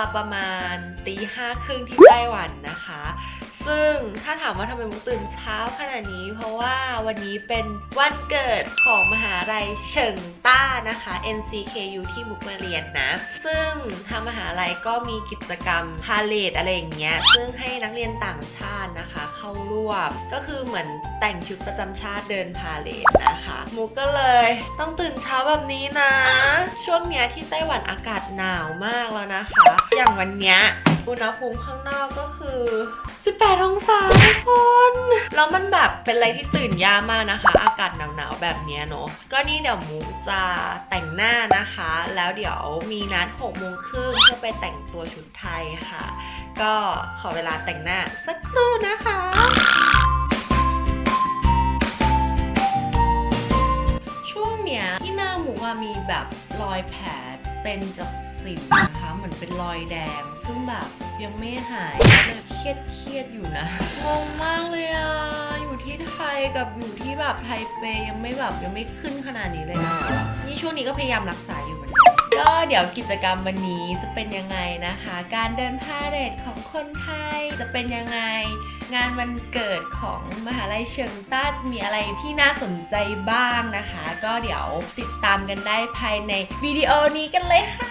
าประมาณตีห้าครึ่งที่ไต้หวันนะคะ ซึ่งถ้าถามว่าทำไมมุกตื่นเช้าขนาดนี้ เพราะว่าวันนี้เป็นวันเกิดของมหาลัยเฉิงต้านะคะ NCKU ที่มุกมาเรียนนะ ซึ่งทางมหาลัยก็มีกิจกรรมพาเลทอะไรอย่างเงี้ยซึ่งให้นักเรียนต่างชาตินะคะ เข้าร่วมก็คือเหมือนแต่งชุดประจำชาติเดินพาเลทนะคะ มุกก็เลยต้องตื่นเช้าแบบนี้นะ ช่วงเนี้ยที่ไต้หวันอากาศหนาวมากแล้วนะคะ อย่างวันเนี้ยอุณหภูมิข้างนอกก็คือ 18องศาทุกคน แล้วมันแบบเป็นอะไรที่ตื่นยากมากนะคะ อากาศหนาวๆแบบนี้เนอะก็นี่เดี๋ยวมุกจะแต่งหน้านะคะ แล้วเดี๋ยวมีนัด6โมงครึ่งเพื่อไปแต่งตัวชุดไทยค่ะ ก็ขอเวลาแต่งหน้าสักครู่นะคะช่วงเนี้ยที่หน้าหมูอะมีแบบรอยแผลเป็นจาก สิบนะคะเหมือนเป็นรอยแดง ซึ่งแบบยังไม่หายเลยเครียดเครียดอยู่นะงงมากเลยอะอยู่ที่ไทยกับอยู่ที่แบบไทเปยังไม่แบบยังไม่ขึ้นขนาดนี้เลยนะนี่ช่วงนี้ก็พยายามรักษาอยู่เหมือนกัน ก็เดี๋ยวกิจกรรมวันนี้จะเป็นยังไงนะคะ การเดินพาเหรดของคนไทยจะเป็นยังไง งานวันเกิดของมหาลัยเชิงต้าจะมีอะไรที่น่าสนใจบ้างนะคะ ก็เดี๋ยวติดตามกันได้ภายในวิดีโอนี้กันเลยค่ะ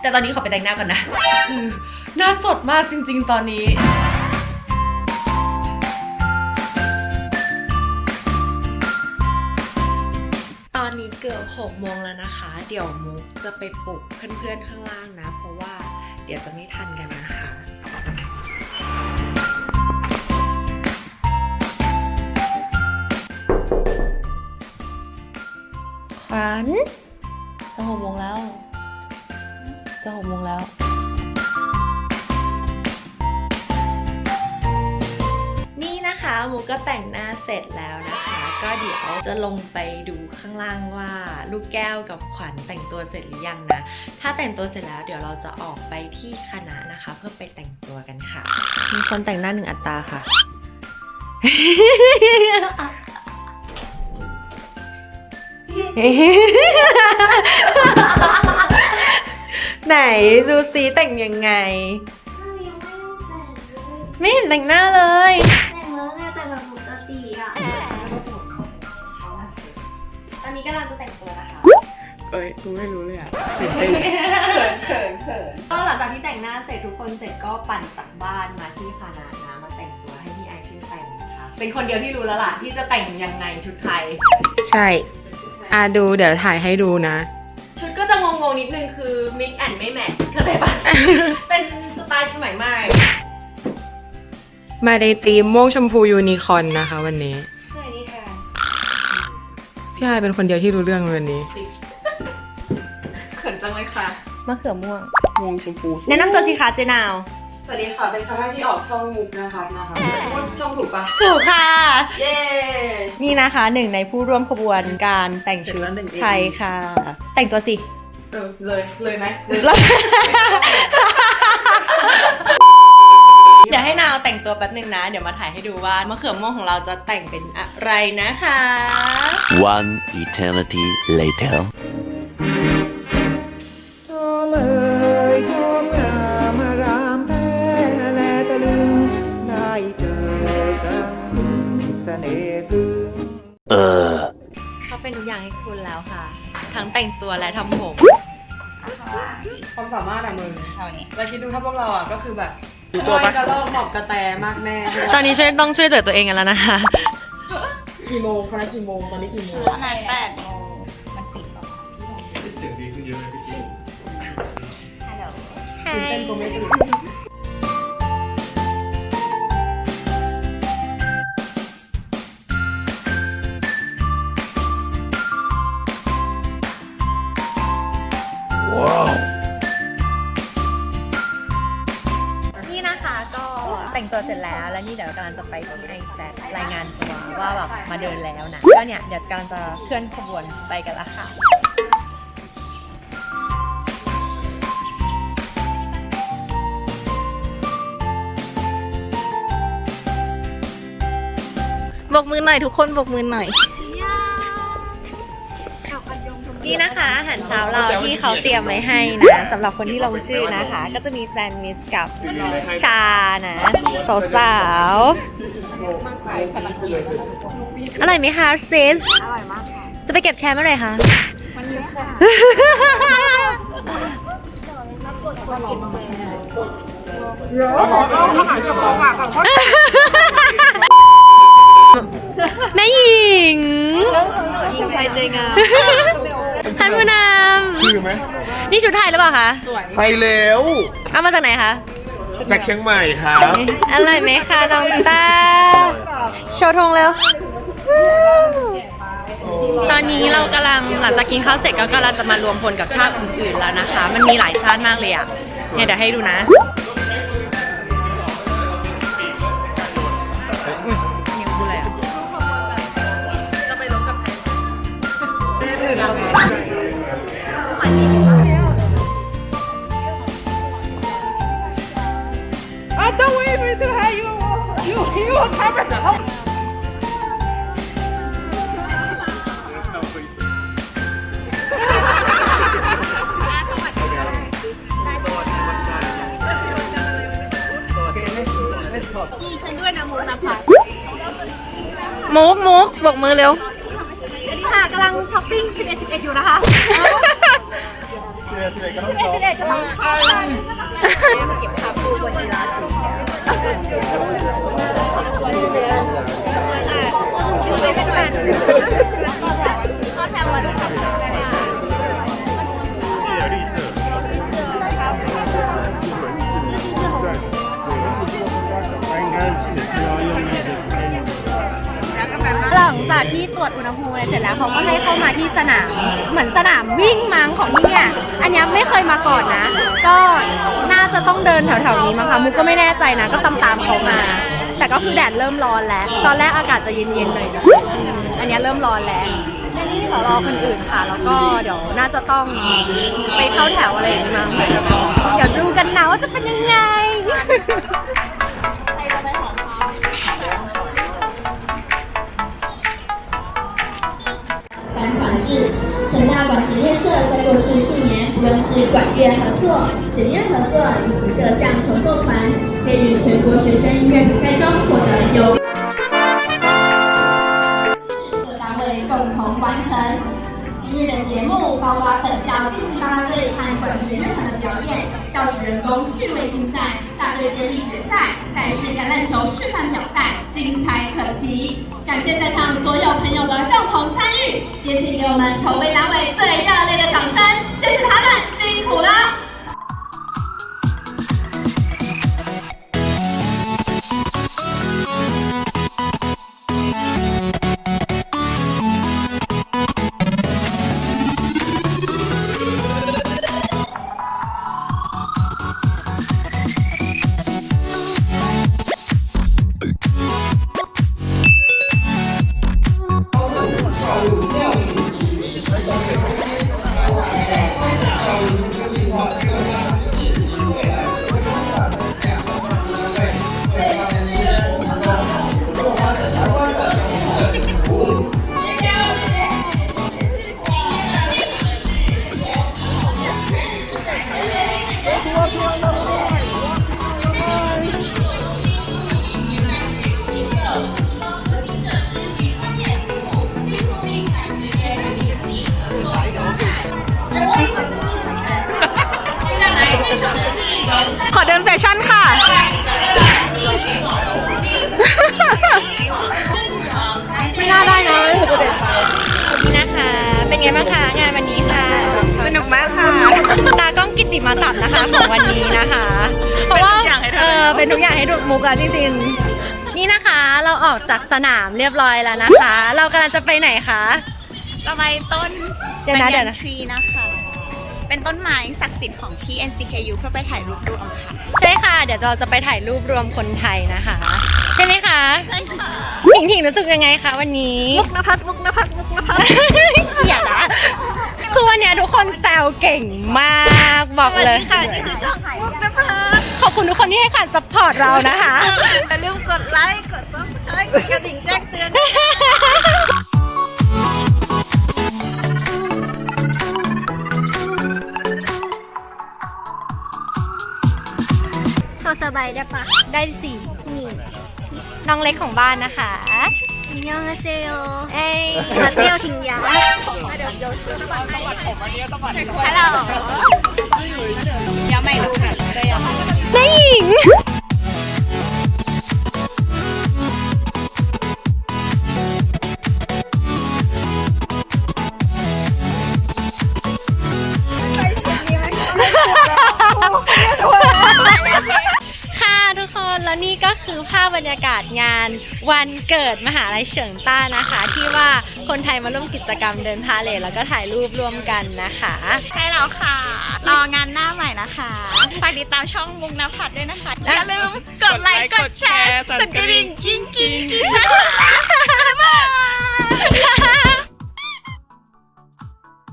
แต่ตอนนี้ขอไปแต่งหน้าก่อนนะคือหน้าสดมากจริง ๆ ตอนนี้ ตอนนี้เกือบ6โมงแล้วนะคะ เดี๋ยวมุกจะไปปลุกเพื่อนๆข้างล่างนะ เพราะว่าเดี๋ยวจะไม่ทันกันนะคะขวัญจะหกโมงแล้ว จะหกโมงแล้ว นี่นะคะมูก็แต่งหน้าเสร็จแล้วนะคะ ก็เดี๋ยวจะลงไปดูข้างล่างว่าลูกแก้วกับขวัญแต่งตัวเสร็จหรือยังนะ ถ้าแต่งตัวเสร็จแล้วเดี๋ยวเราจะออกไปที่คณะนะคะ เพื่อไปแต่งตัวกันค่ะ มีคนแต่งหน้าหนึ่งอัตราค่ะ ไหนดูซิแต่งยังไง ไม่เห็นแต่งหน้าเลย อนนี้กำลังจะแต่งตัวนะคะ เอ้ยกูไม่รู้เลยอะตื่นเต้นเขินเขินเขินก็หลังจากที่แต่งหน้าเสร็จทุกคนเสร็จก็ปั่นจากบ้านมาที่คณะนะมาแต่งตัวให้พี่ไอชื่อแต่งนะคะเป็นคนเดียวที่รู้แล้วล่ะที่จะแต่งยังไงชุดไทย ใช่อะดูเดี๋ยวถ่ายให้ดูนะ ชุดก็จะงงๆนิดนึงคือ mix and ไม่แมทเข้าใจปะ เป็นสไตล์สมัยใหม่ มาในธีมม่วงชมพูยูนิคอร์นนะคะวันนี้สวัสดีค่ะ พี่ไอายเป็นคนเดียวที่รู้เรื่องวันนี้ เขินจังเลยค่ะ มะเขือม่วง ม่วงชมพูแนะนำตัวสิคะเจนาว สวัสดีค่ะ เป็นครั้งแรกที่ออกช่องมุกนะคะนะคะพูดช่องถูกปะถูกค่ะ เย้ นี่นะคะหนึ่งในผู้ร่วมขบวนการแต่งชุดเสร็จแล้วหนึ่งไทยค่ะ แต่งตัวสิ เออ เลยเลยไหมเดี๋ยวให้นาวแต่งตัวแป๊บนึงนะ เดี๋ยวมาถ่ายให้ดูว่ามะเขือม่วงของเราจะแต่งเป็นอะไรนะคะ One eternity later. ชมเอ่ยชมงามอารามแท้แลตะลึงได้เจอครั้งหนึ่งเสน่ห์ซึ้ง Uh. เขาเป็นทุกอย่างให้คุณแล้วค่ะ ทั้งแต่งตัวและทำผม ความสามารถอะมึงเท่านี้เราคิดดูถ้าพวกเราอะก็คือแบบลอยกระรอกหมอบกระแตมากแน่ตอนนี้ช่วยต้องช่วยเหลือตัวเองกันแล้วนะคะ กี่โมงคณะกี่โมงตอนนี้กี่โมงตอนไหนแปดโมงมันปิดหรอเสียงดีขึ้นเยอะเลยพี่กิ๊กฮัลโหล ตื่นเต้นก็ไม่ตื่น ตัวเสร็จแล้ว แล้วนี่เดี๋ยวกำลังจะไปที่ไอแซรายงานตัวว่าแบบมาเดินแล้วนะก็เนี่ยเดี๋ยวกำลังจะเคลื่อนขบวนไปกันละค่ะบกมือหน่อยทุกคนบกมือหน่อย นี่นะคะอาหารเช้าเราที่เขาเตรียมไว้ให้นะสำหรับคนที่ลงชื่อนะคะ ก็จะมีแซนด์วิชกับชานะสาวๆอร่อยไหมคะเซสอร่อยมากค่ะจะไปเก็บแชร์เมื่อไหร่คะวันนี้ค่ะแม่หญิงหญิงไทยใจงาม ท่านผู้นชื่อไหมำนี่ชุดไทยหรือเปล่าคะ ไปแล้วเอามาจากไหนคะจากเชียงใหม่ครับอร่อยไหมคะน้องต้าโชว์ธงเร็ว ตอนนี้เรากำลังหลังจากกินข้าวเสร็จก็กำลังจะมารวมพลกับชาติอื่นๆแล้วนะคะ มันมีหลายชาติมากเลยอะ เนี่ยเดี๋ยวให้ดูนะ มุกมุกบอกมือเร็ว ค่ะกำลังช้อปปิ้ง 11 11 อยู่นะคะ 11 11กำลังเข้ามาเก็บภาพคู่บ จากที่ตรวจอุณหภูมิอะไรเสร็จแล้วเขาก็ให้เข้ามาที่สนามเหมือนสนามวิ่งมั้งของที่เนี่ยอันเนี้ยไม่เคยมาก่อนนะ ก็น่าจะต้องเดินแถวๆนี้มั้งคะมุกก็ไม่แน่ใจนะก็ตามตามๆเขามา แต่ก็คือแดดเริ่มร้อนแล้ว ตอนแรกอากาศจะเย็นๆหน่อยนะอันเนี้ยเริ่มร้อนแล้วนี่รอคนอื่นค่ะ แล้วก็เดี๋ยวน่าจะต้องไปเข้าแถวอะไรอย่างงี้มั้งเดี๋ยวดูกันนะว่าจะเป็นยังไง 沈大管实验社在过去数年，不论是管乐合作、实验合作以及各项重奏团，皆于全国学生音乐比赛中获得优各单位共同完成。今日的节目包括本校晋级啦啦队和管弦乐团的表演，教职人工趣味竞赛、大队接力决赛、带式橄榄球示范表赛，精彩可期。感谢在场所有朋友的共同参与，也请给我们筹备单位最 นแฟชั่นค่ะ ไม่น่าได้นะไม่ถูกเด็ดไปนี่นะคะ เป็นไงบ้างคะงานวันนี้ค่ะ สนุกมากค่ะ ตากล้องกิตติมาศักดิ์นะคะของวันนี้นะคะ เพราะว่าเออเป็นทุกอย่างให้ดูมุกแล้วจริงๆ นี่นะคะเราออกจากสนามเรียบร้อยแล้วนะคะ เรากำลังจะไปไหนคะจะไปต้นเดี๋ยวนะเดี๋ยวนะทรีนะคะ เป็นต้นไม้ศักดิ์สิทธิ์ของที่ NCKU เพื่อไปถ่ายรูปรวมค่ะใช่ค่ะ เดี๋ยวเราจะไปถ่ายรูปรวมคนไทยนะคะ ใช่ไหมคะใช่ค่ะผิงผิงรู้สึกยังไงคะวันนี้ มุกนภัสมุกนภัสมุกนภัสเขียนะคือวันเนี้ยทุกคนแซวเก่งมากบอกเลยค่ะนี่คือช่องมุกนภัสขอบคุณทุกคนที่ให้การสปอร์ตเรานะคะ อย่าลืมกดไลค์ กดซับสไครต์กดกระดิ่งแจ้งเตือน ได้ปะได้สี่นี่น้องเล็กของบ้านนะคะมิยองอาเซโยเอ้ยมาเจียวทิงยาเดี๋ยวเดี๋ยวสะบัดให้ฮัลโหลยังไม่ดูค่ะก็ยังแม่หญิง นแล้วนี่ก็คือภาพบรรยากาศงานวันเกิดมหาลัยเฉิงต้านะคะ ที่ว่าคนไทยมาร่วมกิจกรรมเดินพาเลทแล้วก็ถ่ายรูปร่วมกันนะคะ ใช่แล้วค่ะ รองานหน้าใหม่นะคะฝากติดตามช่องมุกนภัทรด้วยนะคะ อย่าลืมกดไลค์กดแชร์สั่นกระดิ่งกิ้งกิ้งกิ้งนะคะบ๊ายบาย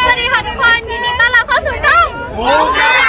สวัสดีค่ะทุกคนยินดีต้อนรับเข้าสู่ช่องมุก